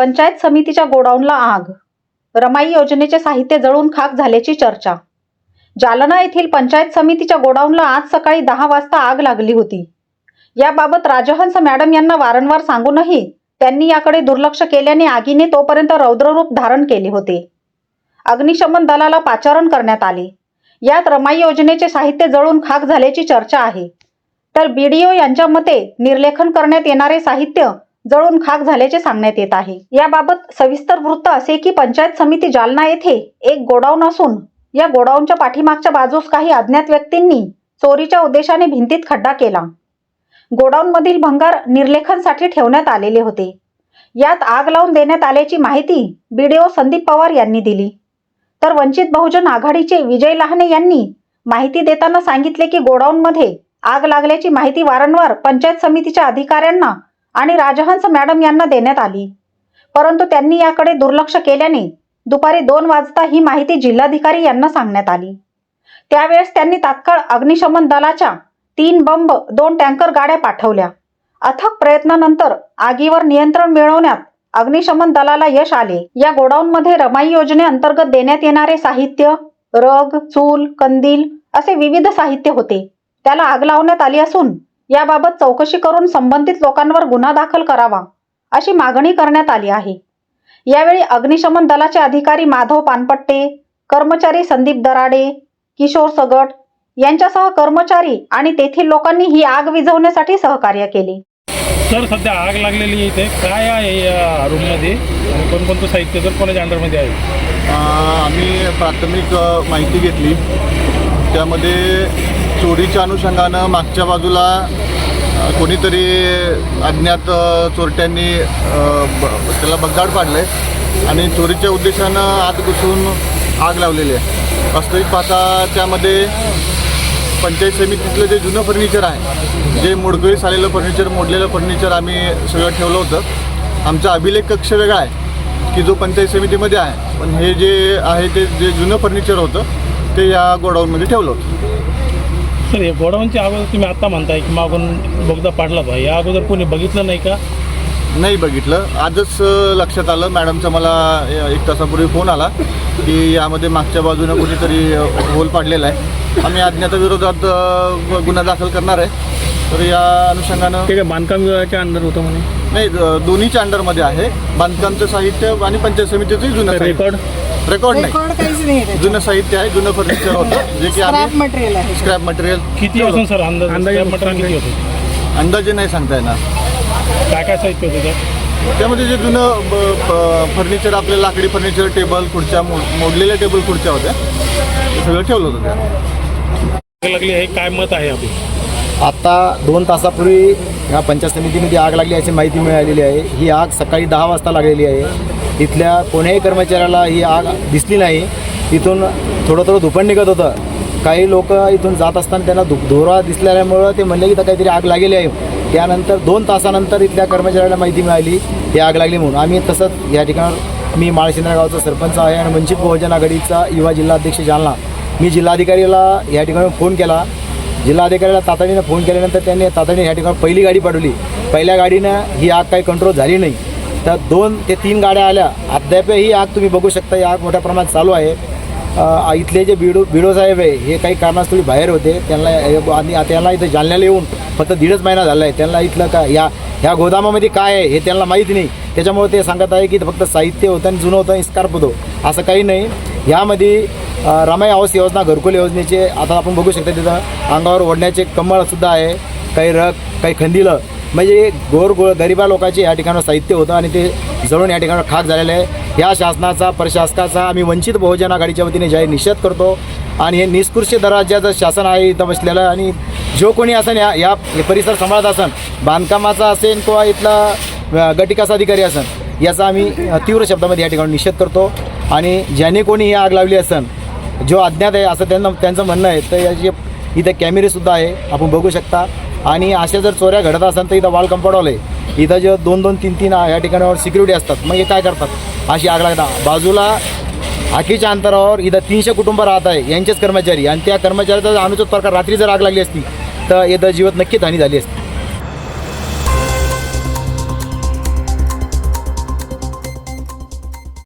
पंचायत समितीच्या गोडाऊनला आग. रमाई योजनेचे साहित्य जळून खाक झाल्याची चर्चा. जालना येथील पंचायत समितीच्या गोडाऊनला आज सकाळी दहा वाजता आग लागली होती. याबाबत राजहंस मॅडम यांना वारंवार सांगूनही त्यांनी याकडे दुर्लक्ष केल्याने आगीने तोपर्यंत रौद्ररूप धारण केले होते. अग्निशमन दलाला पाचारण करण्यात आले. यात रमाई योजनेचे साहित्य जळून खाक झाल्याची चर्चा आहे. तर बीडीओ यांच्या मते निर्लेखन करण्यात येणारे साहित्य जळून खाक झाल्याचे सांगण्यात येत आहे. याबाबत सविस्तर वृत्त असे की पंचायत समिती जालना येथे एक गोडाऊन असून या गोडाऊनच्या पाठीमागच्या बाजूस काही अज्ञात व्यक्तींनी चोरीच्या उद्देशाने भिंतीत खड्डा केला. गोडाऊनमधील भंगार निर्लेखनसाठी ठेवण्यात आलेले होते. यात आग लावून देण्यात आल्याची माहिती बीडीओ संदीप पवार यांनी दिली. तर वंचित बहुजन आघाडीचे विजय लहाने यांनी माहिती देताना सांगितले की गोडाऊनमध्ये आग लागल्याची माहिती वारंवार पंचायत समितीच्या अधिकाऱ्यांना आणि राजहंस मॅडम यांना देण्यात आली. परंतु त्यांनी याकडे दुर्लक्ष केल्याने दुपारी दोन वाजता ही माहिती जिल्हाधिकारी यांना सांगण्यात आली. त्यावेळेस त्यांनी तात्काळ अग्निशमन दलाच्या तीन बंब दोन टँकर गाड्या पाठवल्या. अथक प्रयत्नानंतर आगीवर नियंत्रण मिळवण्यात अग्निशमन दलाला यश आले. या गोडाऊनमध्ये रमाई योजनेअंतर्गत देण्यात येणारे साहित्य रग चूल कंदील असे विविध साहित्य होते. त्याला आग लावण्यात आली असून याबाबत चौकशी करून संबंधित लोकांवर गुन्हा दाखल करावा अशी मागणी करण्यात आली आहे. यावेळी अग्निशमन दलाचे अधिकारी माधव पानपट्टे कर्मचारी संदीप दराडे किशोर सगट यांच्यासह कर्मचारी आणि तेथील लोकांनी ही आग विझवण्यासाठी सहकार्य केले. सर सध्या आग लागलेली इथे. काय आहे या रूममध्ये कोणकोणतं साहित्य जर कोणाच्या अंडरमध्ये आहे? आम्ही प्राथमिक माहिती घेतली. त्यामध्ये चोरीच्या अनुषंगानं मागच्या बाजूला कोणीतरी अज्ञात चोरट्यांनी ब- त्याला बगदाड पाडले आणि चोरीच्या उद्देशानं आत घुसून आग लावलेली आहे. वास्तविक पाहता त्यामध्ये पंचायत समितीतलं जे जुनं फर्निचर आहे जे मोडगळीस आलेलं फर्निचर मोडलेलं फर्निचर आम्ही सगळं ठेवलं होतं. आमचा अभिलेख कक्ष वेगळा आहे की जो पंचायत समितीमध्ये आहे. पण हे जे आहे ते जे जुनं फर्निचर होतं ते या गोडाऊनमध्ये ठेवलं होतं. सर या गोडाऊनच्या अगोदर तुम्ही आत्ता म्हणताय की मागून बोगदा पाडला बा. या अगोदर कोणी बघितलं नाही का? नाही बघितलं. आजच अ, लक्षात आलं. मॅडमचा मला अ, एक तासापूर्वी फोन आला की यामध्ये मागच्या बाजूनं कोणीतरी अ, होल पाडलेला आहे. आम्ही अज्ञाताविरोधात अ, गुन्हा दाखल करणार आहे. तर या अनुषंगानं ते काय बांधकाम विभागाच्या अंडर होतं म्हणे? नाही अ, दोन्हीच्या अंडरमध्ये आहे. बांधकामचं साहित्य आणि पंचायत समितीचंही जुनं साहित्य. रेकॉर्ड रेकॉर्ड नाही. रेकॉर्ड काहीच नाही जुनं साहित्य आहे जुनं फर्निचर होतं. जे की स्क्रॅप आम्ही मटेरियल आहे. स्क्रॅप मटेरियल किती असून सर अंदाज? अंदाजे मटेरियल किती होतं? अंदाजे नाही सांगता येणार. काय काय साहित्य होतं त्यात? त्यामध्ये जे जुनं फर्निचर आपले लाकडी फर्निचर टेबल खुर्च्या मो- मोडलेल्या टेबल खुर्च्या होत्या. ते सगळं ठेवलं होतं त्यात. आग लागली आहे काय मत आहे आपलं? आत्ता दोन तासापूर्वी या पंचायत समितीमध्ये आग लागली अशी माहिती मिळालेली आहे. ही आग सकाळी दहा वाजता लागलेली आहे. इथल्या कोण्याही कर्मचाऱ्याला ही आग दिसली नाही. इथून थोडं थोडं धुपण निघत होतं. काही लोक इथून जात असताना त्यांना धु धोरा दिसल्यामुळं ते म्हणले की इथं काहीतरी आग लागलेली आहे. त्यानंतर दोन तासानंतर इथल्या कर्मचाऱ्याला माहिती मिळाली ही आग लागली म्हणून. आम्ही तसंच या ठिकाणावर मी माळशिंद्रा गावचा सरपंच आहे आणि वंचित बहुजन आघाडीचा युवा जिल्हाध्यक्ष जालना. मी जिल्हाधिकारीला या ठिकाणी फोन केला. जिल्हाधिकाऱ्याला तातडीनं फोन केल्यानंतर त्यांनी तातडीने या ठिकाणी पहिली गाडी पाठवली पहिल्या गाडीनं ही आग काही कंट्रोल झाली नाही. तर दोन ते तीन गाड्या आल्या. अद्याप ही आग तुम्ही बघू शकता ही आग मोठ्या प्रमाणात चालू आहे. इथले जे बिडो बिडो साहेब आहे हे काही कारणास्तव बाहेर होते. त्यांना आणि त्यांना इथं जालन्याला येऊन फक्त दीडच महिना झाला आहे. त्यांना इथलं का या ह्या गोदामामध्ये काय आहे हे त्यांना माहीत नाही. त्याच्यामुळे ते सांगत आहे की फक्त साहित्य होतं आणि जुनं होतं आणि स्कार्प होतो. असं काही नाही. ह्यामध्ये रमाई आवास योजना घरकुल योजनेचे आता आपण बघू शकता तिथं अंगावर ओढण्याचे कमळसुद्धा आहे. काही रग काही खंदिलं. म्हणजे गोर गोर गरिबा लोकांचे या ठिकाणी साहित्य होतं आणि ते जळून या ठिकाणी खाक झालेलं आहे. या शासनाचा प्रशासकाचा आम्ही वंचित बहुजन आघाडीच्या वतीने जाहीर निषेध करतो. आणि हे निष्कृष्य दराज्याचं शासन आहे इथं बसलेलं आणि जो कोणी असेल या या परिसर सांभाळत असेल बांधकामाचा असेल किंवा इथला गटिकाचा अधिकारी असेल याचा आम्ही तीव्र शब्दामध्ये या ठिकाणी निषेध करतो. आणि ज्याने कोणी ही आग लावली असेल जो अज्ञात आहे असं त्यांना त्यांचं म्हणणं आहे तर याचे इथं कॅमेरेसुद्धा आहे. आपण बघू शकता. आणि अशा जर चोऱ्या घडत असेल तर इथं वाल कंपाऊंड आहे. इथं जे दोन दोन तीन तीन या ठिकाणावर सिक्युरिटी असतात. मग हे काय करतात? अशी आग लागतात बाजूला आखीच्या अंतरावर इथं तीनशे कुटुंब राहत आहे. यांचेच कर्मचारी. आणि त्या कर्मचाऱ्याचा जर अनुचित प्रकार रात्री जर आग लागली असती तर इथं जीवत नक्कीच हानी झाली असती.